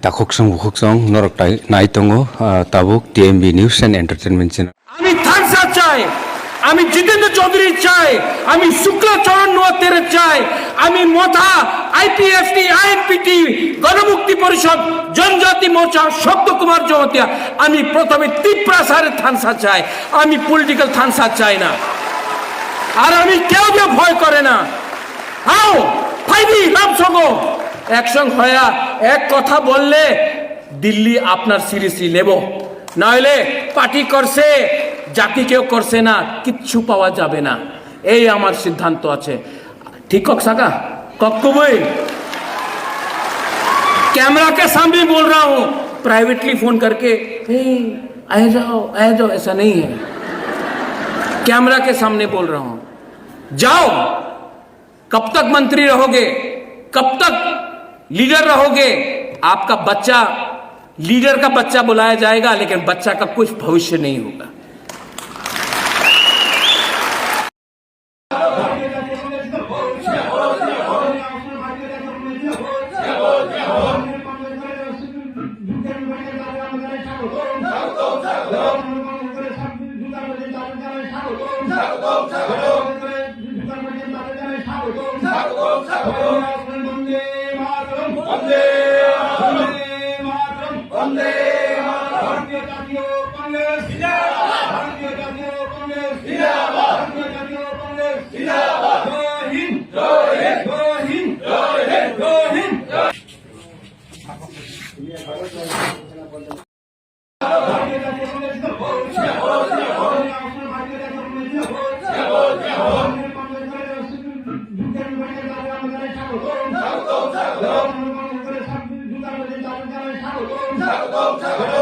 Norok tai nai tongo ah, tabuk TMB News and Entertainment Channel. আমি থানসা চাই আমি জিতেন্দ্র চৌধুরী চাই আমি শুক্লাচরণ নোয়াতের চাই আমি মোথা আইপিএফটি আইএনপিটি গণমুক্তি পরিষদ জনজাতি মোর্চা শব্দ কুমার জমতিয়া আমি প্রথমে তিপ্রাসারে থানসা চাই আমি পলিটিক্যাল থানসা চাই না। আর আমি কেউ কেউ ভয় করে না। আও ফাইদি নাম সঙ্গ একসঙ্গ হয়া এক কথা বললে দিল্লি আপনার সিরিয়াসলি নেব নইলে পার্টি করছে জাতি কেউ করছে না কিচ্ছু পাওয়া যাবে না এই আমার সিদ্ধান্ত আছে ঠিক কক সাকা কক বই कैमरा के सामने बोल रहा हूं प्राइवेटली फोन करके हे आ जाओ आ जाओ ऐसा नहीं है कैमरा के सामने बोल रहा हूं जाओ कब तक मंत्री रहोगे कब तक लीडर रहोगे आपका बच्चा लीडर का बच्चा बुलाया जाएगा लेकिन बच्चा का कुछ भविष्य नहीं होगा জাতীয় কংগ্রেস ভারতীয় জাতীয় কংগ্রেস ভারতীয় জাতীয় কংগ্রেস জয় হিন্দ জয় হিন্দ জয় হিন্দ জয় হিন্দ জয় হিন্দ ভারতীয় জাতীয় কংগ্রেস ভারতীয় জাতীয় Congress Go, go, go, go.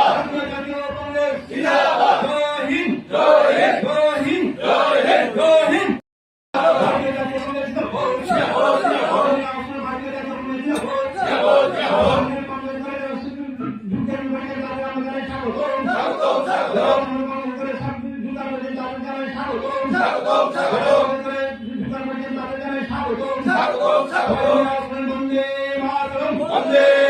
বন্দে